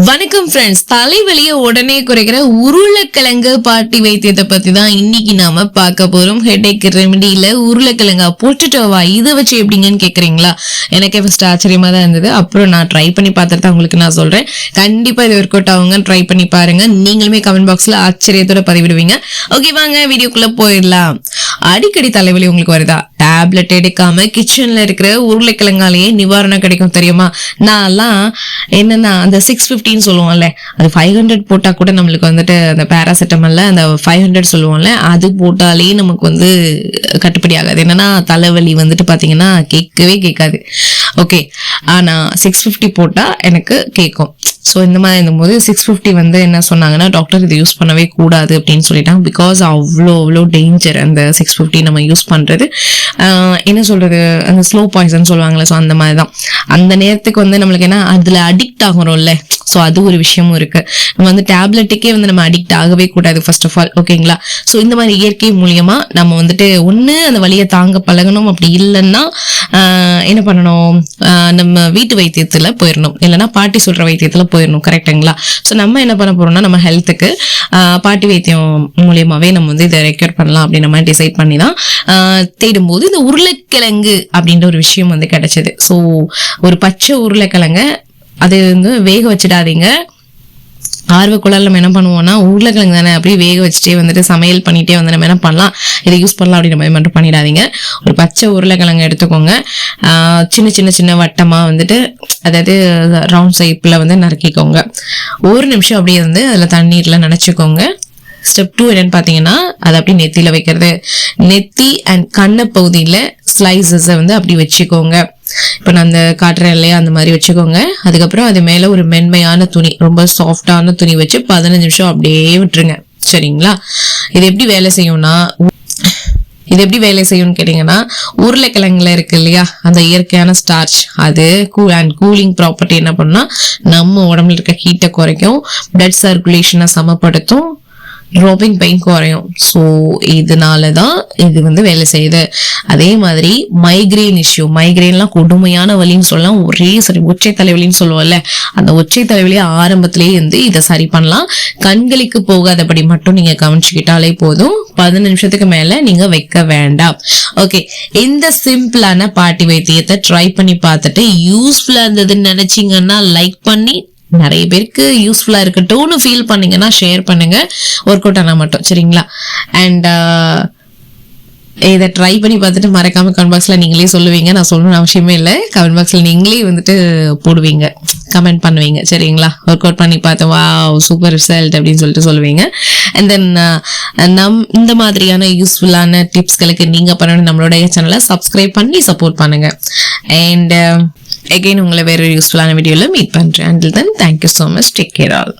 வணக்கம் ஃப்ரெண்ட்ஸ் தலைவலிய உடனே குறைக்கிற உருளைக்கிழங்கு பாட்டி வைத்தியத்தை பத்தி தான் இன்னைக்கு நாம பார்க்க போறோம். ஹெடேக் ரெமெடியில உருளைக்கிழங்கா போட்டுட்டோவா இதை வச்சு எப்படிங்கன்னு கேக்குறீங்களா? எனக்கே ஃபர்ஸ்ட் ஆச்சரியமா தான் இருந்தது. அப்புறம் நான் ட்ரை பண்ணி பார்த்துட்டு தான் உங்களுக்கு நான் சொல்றேன். கண்டிப்பா இது ஒர்க் அவுட் ஆகுங்க. ட்ரை பண்ணி பாருங்க. நீங்களுமே கமெண்ட் பாக்ஸ்ல ஆச்சரியத்தோட பதிவிடுவீங்க. ஓகே வாங்க வீடியோக்குள்ள போயிடலாம். அடிக்கடி தலைவலி உங்களுக்கு வருதா? டேப்லெட் எடுக்காம கிச்சன்ல இருக்கிற உருளைக்கிழங்காலேயே நிவாரணம் கிடைக்கும் தெரியுமா? நான்லாம் என்னன்னா அந்த சிக்ஸ் ஃபிஃப்டின்னு சொல்லுவோம்ல அது ஃபைவ் ஹண்ட்ரட் போட்டால் கூட நம்மளுக்கு வந்துட்டு அந்த பேராசிட்டமல்ல அந்த ஃபைவ் ஹண்ட்ரட் சொல்லுவோம்ல அது போட்டாலே நமக்கு வந்து கட்டுப்படி ஆகாது. என்னன்னா தலைவலி வந்துட்டு பார்த்தீங்கன்னா கேட்கவே கேட்காது. ஓகே ஆனால் சிக்ஸ் ஃபிஃப்டி போட்டால் எனக்கு கேட்கும். ஸோ இந்த மாதிரி இருந்தபோது சிக்ஸ் ஃபிஃப்டி வந்து என்ன சொன்னாங்கன்னா டாக்டர் இதை யூஸ் பண்ணவே கூடாது அப்படின்னு சொல்லிட்டாங்க. பிகாஸ் அவ்வளோ அவ்வளோ டேஞ்சர் அந்த சிக்ஸ் ஃபிஃப்டி நம்ம யூஸ் பண்ணுறது என்ன சொல்கிறது அந்த ஸ்லோ பாய்சன் சொல்லுவாங்களே ஸோ அந்த மாதிரி தான் அந்த நேரத்துக்கு வந்து நம்மளுக்கு என்ன அதில் அடிக்ட் ஆகிறோம்ல. ஸோ அது ஒரு விஷயமும் இருக்கு. நம்ம வந்து டேப்லெட்டுக்கே வந்து நம்ம அடிக்ட் ஆகவே கூடாது ஃபர்ஸ்ட் ஆஃப் ஆல் ஓகேங்களா ஸோ இந்த மாதிரி இயற்கை மூலியமா நம்ம வந்துட்டு ஒன்று அந்த வழியை தாங்க பழகணும். அப்படி இல்லைன்னா என்ன பண்ணணும்? நம்ம வீட்டு வைத்தியத்தில் போயிடணும் இல்லைன்னா பாட்டி சொல்ற வைத்தியத்தில் போயிடணும் கரெக்டுங்களா ஸோ நம்ம என்ன பண்ண போறோம்னா நம்ம ஹெல்த்துக்கு பாட்டி வைத்தியம் மூலியமாவே நம்ம வந்து இதை ரெக்யூர் பண்ணலாம் அப்படின்ற மாதிரி டிசைட் பண்ணி தான் தேடும்போது இந்த உருளைக்கிழங்கு அப்படின்ற ஒரு விஷயம் வந்து கிடைச்சது. ஸோ ஒரு பச்சை உருளைக்கிழங்க அது வந்து வேக வச்சிடாதீங்க. ஆர்வக்குழால் நம்ம என்ன பண்ணுவோம்னா உருளைக்கிழங்கு தானே அப்படியே வேக வச்சுட்டே வந்துட்டு சமையல் பண்ணிட்டே வந்து நம்ம என்ன பண்ணலாம்? இதை யூஸ் பண்ணலாம் அப்படின்ற மாதிரி மட்டும் பண்ணிடாதீங்க. ஒரு பச்சை உருளைக்கிழங்கு எடுத்துக்கோங்க. சின்ன சின்ன சின்ன வட்டமாக வந்துட்டு அதாவது ரவுண்ட் ஷேப்பில் வந்து நறுக்கிக்கோங்க. ஒரு நிமிஷம் அப்படியே வந்து அதில் தண்ணீரில் நினச்சிக்கோங்க. ஸ்டெப் டூ என்னன்னு பார்த்தீங்கன்னா அதை அப்படி நெத்தியில் வைக்கிறது. நெத்தி அண்ட் கண்ணை பகுதியில் ஸ்லைசஸை வந்து அப்படி வச்சுக்கோங்க. இப்போ நான் அந்த காட்டுறேன் இல்லையா அந்த மாதிரி வச்சுக்கோங்க. அதுக்கப்புறம் அது மேலே ஒரு மென்மையான துணி ரொம்ப சாஃப்டான துணி வச்சு பதினஞ்சு நிமிஷம் அப்படியே விட்டுருங்க. சரிங்களா? இது எப்படி வேலை செய்யும்னா இது எப்படி வேலை செய்யும்னு கேட்டிங்கன்னா உருளைக்கிழங்குல இருக்கு இல்லையா அந்த இயற்கையான ஸ்டார்ச் அது கூ அண்ட் கூலிங் ப்ராப்பர்ட்டி என்ன பண்ணால் நம்ம உடம்புல இருக்க ஹீட்டை குறைக்கும் பிளட் சர்க்குலேஷனை சமப்படுத்தும் ரோபிங் பெயின் குறையும். ஸோ இதனால தான் இது வந்து வேலை செய்யுது. அதே மாதிரி மைக்ரேன் இஷ்யூ மைக்ரெயின்லாம் கொடுமையான வலின்னு சொல்லலாம். ஒரே சரி ஒற்றை தலைவலின்னு சொல்லுவோம்ல. அந்த ஒற்றை தலைவலியை ஆரம்பத்திலேயே வந்து இதை சரி பண்ணலாம். கண்களுக்கு போகாதபடி மட்டும் நீங்கள் கவனிச்சுக்கிட்டாலே போதும். பதினஞ்சு நிமிஷத்துக்கு மேலே நீங்கள் வைக்க வேண்டாம். ஓகே இந்த சிம்பிளான பாட்டி வைத்தியத்தை ட்ரை பண்ணி பார்த்துட்டு யூஸ்ஃபுல்லாக இருந்ததுன்னு நினச்சிங்கன்னா லைக் பண்ணி நிறைய பேருக்கு யூஸ்ஃபுல்லாக இருக்கட்டும்னு ஃபீல் பண்ணீங்கன்னா ஷேர் பண்ணுங்க. ஒர்க் அவுட் ஆனால் மட்டும் சரிங்களா? அண்ட் இதை ட்ரை பண்ணி பார்த்துட்டு மறக்காம கமெண்ட் பாக்ஸில் நீங்களே சொல்லுவீங்க. நான் சொல்லணும்னு அவசியமே இல்லை. கமெண்ட் பாக்ஸில் நீங்களே வந்துட்டு போடுவீங்க. கமெண்ட் பண்ணுவீங்க சரிங்களா? ஒர்க் அவுட் பண்ணி பார்த்தேன் வா சூப்பர் ரிசல்ட் அப்படின்னு சொல்லிட்டு சொல்லுவீங்க. அண்ட் தென் நம் இந்த மாதிரியான யூஸ்ஃபுல்லான டிப்ஸ்களுக்கு நீங்கள் பண்ணணும். நம்மளுடைய சேனலை சப்ஸ்கிரைப் பண்ணி சப்போர்ட் பண்ணுங்கள் அண்ட் அகெயின் உங்களை வேற யூஸ்ஃபுல்லான வீடியோவில் மீட் பண்றேன். Until then thank you so much take care all